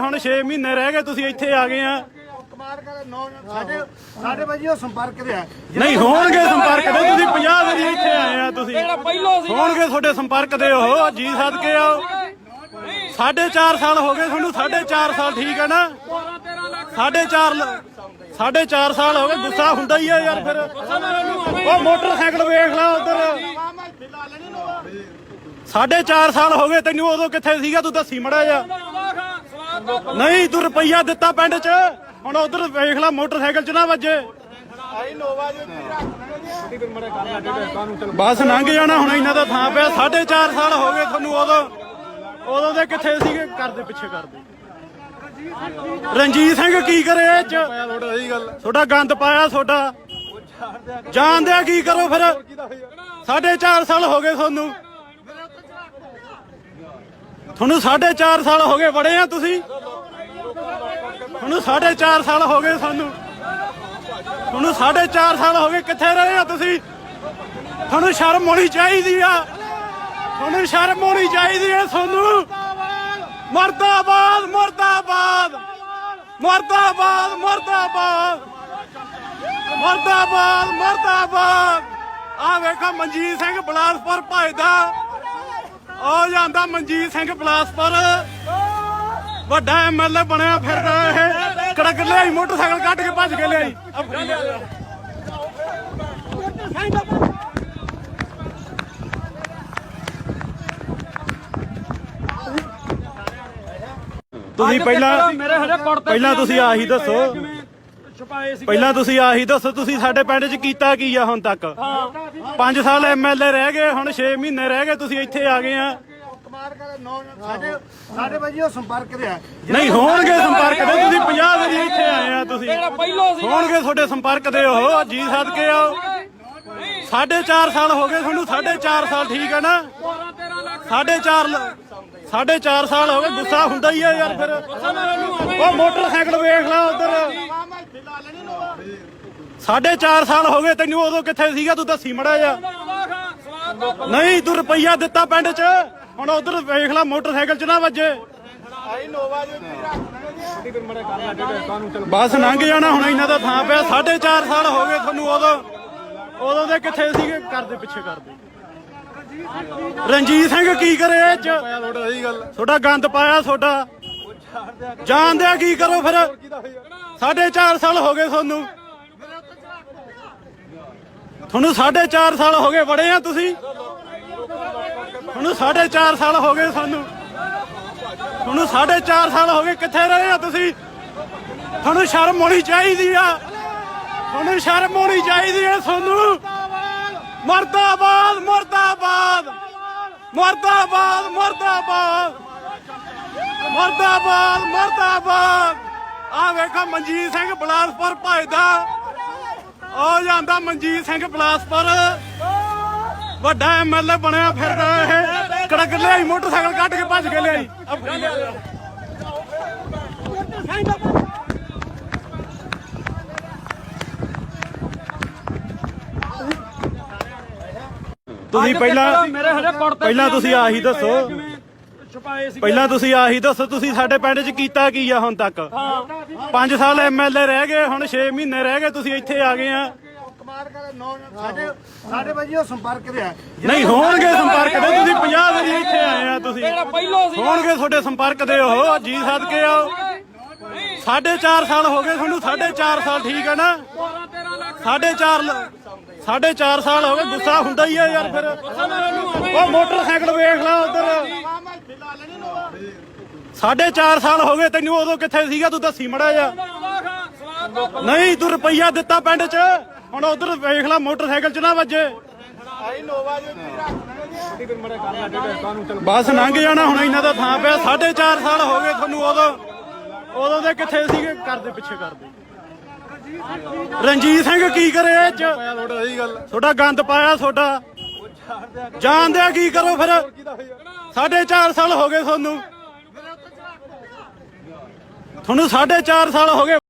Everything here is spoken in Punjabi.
ਹੁਣ 6 ਮਹੀਨੇ ਰਹਿ ਗਏ ਤੁਸੀਂ ਇੱਥੇ ਆ ਗਏ ਆ। ਕਮਾਲ ਕਰ ਨੌ ਸਾਡੇ ਸਾਡੇ ਵਜੇ ਉਹ ਸੰਪਰਕ ਦੇ ਆ। ਨਹੀਂ ਹੋਣਗੇ ਸੰਪਰਕ ਦੇ ਤੁਸੀਂ 50 ਵਾਰੀ ਇੱਥੇ ਆਏ ਆ ਤੁਸੀਂ। ਹੋਣਗੇ ਤੁਹਾਡੇ ਸੰਪਰਕ ਦੇ ਉਹ ਜੀ ਸਦਕੇ ਆਓ। ਸਾਢੇ 4 ਸਾਲ ਹੋ ਗਏ ਤੁਹਾਨੂੰ ਸਾਢੇ 4 ਸਾਲ ਠੀਕ ਹੈ ਨਾ? ਸਾਢੇ 4 ਸਾਢੇ 4 ਸਾਲ ਹੋ ਗਏ ਗੁੱਸਾ ਹੁੰਦਾ ਹੀ ਆ ਯਾਰ ਫਿਰ। ਉਹ ਮੋਟਰਸਾਈਕਲ ਵੇਖ ਲਾ ਉਧਰ। ਸਾਢੇ 4 ਸਾਲ ਹੋ ਗਏ ਤੈਨੂੰ ਉਦੋਂ ਕਿੱਥੇ ਸੀਗਾ? ਤੂੰ ਦੱਸੀ ਮੜਾ ਜਾ ਨਹੀਂ, ਤੂੰ ਰੁਪਈਆ ਦਿੱਤਾ ਪਿੰਡ 'ਚ। ਹੁਣ ਉਧਰ ਵੇਖ ਲੈ, ਮੋਟਰਸਾਈਕਲ 'ਚ ਨਾ ਵੱਜੇ। ਆਈ ਬਸ ਲੰਘ ਜਾਣਾ ਹੁਣ ਇਹਨਾਂ ਦਾ ਥਾਂ ਪਿਆ। 4.5 ਸਾਲ ਹੋ ਗਏ ਤੁਹਾਨੂੰ ਉਦੋਂ। ਉਦੋਂ ਦੇ ਕਿੱਥੇ ਸੀਗੇ? ਕਰਦੇ ਪਿੱਛੇ ਕਰਦੇ ਰਣਜੀਤ ਸਿੰਘ ਕੀ ਕਰੇ ਇਹ ਚ? ਤੁਹਾਡਾ ਗੰਦ ਪਾਇਆ ਤੁਹਾਡਾ। ਜਾਣਦੇ ਆ ਕੀ ਕਰੋ ਫਿਰ? 4.5 ਸਾਲ ਹੋ ਗਏ ਤੁਹਾਨੂੰ। ਤੁਹਾਨੂੰ 4.5 ਸਾਲ ਹੋ ਗਏ ਬੜੇ ਆ ਤੁਸੀਂ? ਤੁਹਾਨੂੰ 4.5 ਸਾਲ ਹੋ ਗਏ ਸਾਨੂੰ। ਤੁਹਾਨੂੰ 4.5 ਸਾਲ ਹੋ ਗਏ ਕਿੱਥੇ ਰਹੇ ਆ ਤੁਸੀਂ? ਤੁਹਾਨੂੰ ਸ਼ਰਮ ਹੋਣੀ ਚਾਹੀਦੀ ਆ। ਤੁਹਾਨੂੰ ਸ਼ਰਮ ਹੋਣੀ ਚਾਹੀਦੀ ਆ ਤੁਹਾਨੂੰ। ਮਰਦਾਬਾਦ ਮਰਦਾਬਾਦ। ਮਰਦਾਬਾਦ ਮਰਦਾਬਾਦ। ਮਰਦਾਬਾਦ ਮਰਦਾਬਾਦ। ਆ ਵੇਖੋ ਮਨਜੀਤ ਸਿੰਘ ਬਲਾਸਪੁਰ ਭਜਦਾ। ਉਹ ਜਾਂਦਾ ਮਨਜੀਤ ਸਿੰਘ ਬਲਾਸਪੁਰ ਵੱਡਾ ਐਮਐਲਏ ਬਣਿਆ ਫਿਰਦਾ ਇਹ। ਕੜਕ ਲਿਆਈ ਮੋਟਰਸਾਈਕਲ ਕੱਢ ਕੇ ਭੱਜ ਕੇ ਲਿਆਈ। ਆ। ਤੁਸੀਂ ਪਹਿਲਾਂ ਪਹਿਲਾਂ ਤੁਸੀਂ ਆਹੀ ਦੱਸੋ। ਛੁਪਾਏ ਸੀ ਪਹਿਲਾਂ ਤੁਸੀਂ ਆਹੀ ਦੱਸੋ ਤੁਸੀਂ ਸਾਡੇ ਪਿੰਡ 'ਚ ਕੀਤਾ ਕੀ ਆ ਹੁਣ ਤੱਕ? 5 ਸਾਲ ਐਮਐਲਏ ਰਹਿ ਗਏ ਹੁਣ 6 ਮਹੀਨੇ ਰਹਿ ਗਏ ਤੁਸੀਂ ਇੱਥੇ ਆ ਗਏ ਆ। ਕਮਾਲ ਕਰ ਨੌ ਸਾਡੇ ਸਾਡੇ ਵਜੇ ਉਹ ਸੰਪਰਕ ਦੇ ਆ ਨਹੀਂ ਹੋਣਗੇ ਸੰਪਰਕ ਦੇ ਤੁਸੀਂ 50 ਵਾਰੀ ਇੱਥੇ ਆਏ ਆ ਤੁਸੀਂ। ਹੋਣਗੇ ਤੁਹਾਡੇ ਸੰਪਰਕ ਦੇ ਉਹ ਜੀ ਸਦਕੇ ਆਓ। ਸਾਢੇ 4 ਸਾਲ ਹੋ ਗਏ ਤੁਹਾਨੂੰ ਸਾਢੇ 4 ਸਾਲ ਠੀਕ ਹੈ ਨਾ? ਸਾਢੇ 4 ਸਾਢੇ 4 ਸਾਲ ਹੋ ਗਏ ਗੁੱਸਾ ਹੁੰਦਾ ਹੀ ਆ ਯਾਰ ਫਿਰ। ਉਹ ਮੋਟਰਸਾਈਕਲ ਵੇਖ ਲਾ ਉਧਰ। ਸਾਢੇ 4 ਸਾਲ ਹੋ ਗਏ ਤੈਨੂੰ ਉਦੋਂ ਕਿੱਥੇ ਸੀਗਾ? ਤੂੰ ਦੱਸੀ ਮੜਾ ਜਾ ਨਹੀਂ, ਤੂੰ ਰੁਪਈਆ ਦਿੱਤਾ ਪਿੰਡ 'ਚ। ਹੁਣ ਉਧਰ ਵੇਖ ਲੈ, ਮੋਟਰਸਾਈਕਲ 'ਚ ਨਾ ਵੱਜੇ। ਬਸ ਲੰਘ ਜਾਣਾ ਹੁਣ ਇਹਨਾਂ ਦਾ ਥਾਂ ਪਿਆ। 4.5 ਸਾਲ ਹੋ ਗਏ ਤੁਹਾਨੂੰ ਉਦੋਂ। ਉਦੋਂ ਦੇ ਕਿੱਥੇ ਸੀਗੇ? ਕਰਦੇ ਪਿੱਛੇ ਕਰਦੇ ਰਣਜੀਤ ਸਿੰਘ ਕੀ ਕਰੇ ਇਹ ਚ? ਤੁਹਾਡਾ ਗੰਦ ਪਾਇਆ ਤੁਹਾਡਾ। ਜਾਣਦੇ ਆ ਕੀ ਕਰੋ ਫਿਰ? 4.5 ਸਾਲ ਹੋ ਗਏ ਤੁਹਾਨੂੰ। ਤੁਹਾਨੂੰ 4.5 ਸਾਲ ਹੋ ਗਏ ਬੜੇ ਆ ਤੁਸੀਂ? ਤੁਹਾਨੂੰ 4.5 ਸਾਲ ਹੋ ਗਏ ਸਾਨੂੰ। ਤੁਹਾਨੂੰ 4.5 ਸਾਲ ਹੋ ਗਏ ਕਿੱਥੇ ਰਹੇ ਆ ਤੁਸੀਂ? ਤੁਹਾਨੂੰ ਸ਼ਰਮ ਹੋਣੀ ਚਾਹੀਦੀ ਆ। ਤੁਹਾਨੂੰ ਸ਼ਰਮ ਹੋਣੀ ਚਾਹੀਦੀ ਆ ਤੁਹਾਨੂੰ। ਮਰਦਾਬਾਦ ਮਰਦਾਬਾਦ। ਮਰਦਾਬਾਦ ਮਰਦਾਬਾਦ। ਮਰਦਾਬਾਦ ਮਰਦਾਬਾਦ। ਆ ਵੇਖੋ ਮਨਜੀਤ ਸਿੰਘ ਬਲਾਸਪੁਰ ਭਜਦਾ ਉਹ ਜਾਂਦਾ ਮਨਜੀਤ ਸਿੰਘ ਬਲਾਸਪੁਰ। ਵੱਡਾ ਐਮਐਲਏ ਬਣਿਆ ਫਿਰਦਾ ਇਹ। ਕੜਕ ਲਿਆਈ ਮੋਟਰਸਾਈਕਲ ਕੱਢ ਕੇ ਭੱਜ ਕੇ ਲਿਆਈ। ਆ। ਤੁਸੀਂ ਪਹਿਲਾਂ ਪਹਿਲਾਂ ਤੁਸੀਂ ਆਹੀ ਦੱਸੋ। ਛੁਪਾਏ ਸੀ ਪਹਿਲਾਂ ਤੁਸੀਂ ਆਹੀ ਦੱਸੋ ਤੁਸੀਂ ਸਾਡੇ ਪਿੰਡ 'ਚ ਕੀਤਾ ਕੀ ਆ ਹੁਣ ਤੱਕ? 5 ਸਾਲ ਐਮਐਲਏ ਰਹਿ ਗਏ ਹੁਣ 6 ਮਹੀਨੇ ਰਹਿ ਗਏ ਤੁਸੀਂ ਇੱਥੇ ਆ ਗਏ ਆ। ਕਮਾਲ ਕਰ ਨੌ ਸਾਡੇ ਸਾਡੇ ਵਜੇ ਉਹ ਸੰਪਰਕ ਦੇ ਆ। ਨਹੀਂ ਹੋਣਗੇ ਸੰਪਰਕ ਦੇ ਤੁਸੀਂ 50 ਵਾਰੀ ਇੱਥੇ ਆਏ ਆ ਤੁਸੀਂ। ਪਹਿਲੋਂ ਸੀ ਹੋਣਗੇ ਤੁਹਾਡੇ ਸੰਪਰਕ ਦੇ ਉਹ ਜੀ ਸਦਕੇ ਆਓ। ਸਾਢੇ 4 ਸਾਲ ਹੋ ਗਏ ਤੁਹਾਨੂੰ ਸਾਢੇ 4 ਸਾਲ ਠੀਕ ਹੈ ਨਾ? ਸਾਢੇ 4 ਸਾਢੇ 4 ਸਾਲ ਹੋ ਗਏ ਗੁੱਸਾ ਹੁੰਦਾ ਹੀ ਆ ਯਾਰ ਫਿਰ। ਉਹ ਮੋਟਰਸਾਈਕਲ ਵੇਖ ਲਾ ਉਧਰ। ਸਾਢੇ 4 ਸਾਲ ਹੋ ਗਏ ਤੈਨੂੰ ਉਦੋਂ ਕਿੱਥੇ ਸੀਗਾ, ਤੂੰ ਦੱਸੀ ਮੜਾ ਜਾ ਨਹੀਂ, ਤੂੰ ਰੁਪਈਆ ਦਿੱਤਾ ਪਿੰਡ 'ਚ। ਹੁਣ ਉਧਰ ਵੇਖ ਲੈ, ਮੋਟਰਸਾਈਕਲ 'ਚ ਨਾ ਵੱਜੇ। ਬਸ ਲੰਘ ਜਾਣਾ ਹੁਣ ਇਹਨਾਂ ਦਾ ਥਾਂ ਪਿਆ। 4.5 ਸਾਲ ਹੋ ਗਏ ਤੁਹਾਨੂੰ ਉਦੋਂ। ਉਦੋਂ ਦੇ ਕਿੱਥੇ ਸੀਗੇ? ਕਰਦੇ ਪਿੱਛੇ ਕਰਦੇ ਰਣਜੀਤ ਸਿੰਘ ਕੀ ਕਰੇ ਇਹ ਚ? ਤੁਹਾਡਾ ਗੰਦ ਪਾਇਆ ਤੁਹਾਡਾ। ਜਾਣਦੇ ਆ ਕੀ ਕਰੋ ਫਿਰ। 4.5 ਸਾਲ ਹੋ ਗਏ ਤੁਹਾਨੂੰ। ਤੁਹਾਨੂੰ 4.5 ਸਾਲ ਹੋ ਗਏ।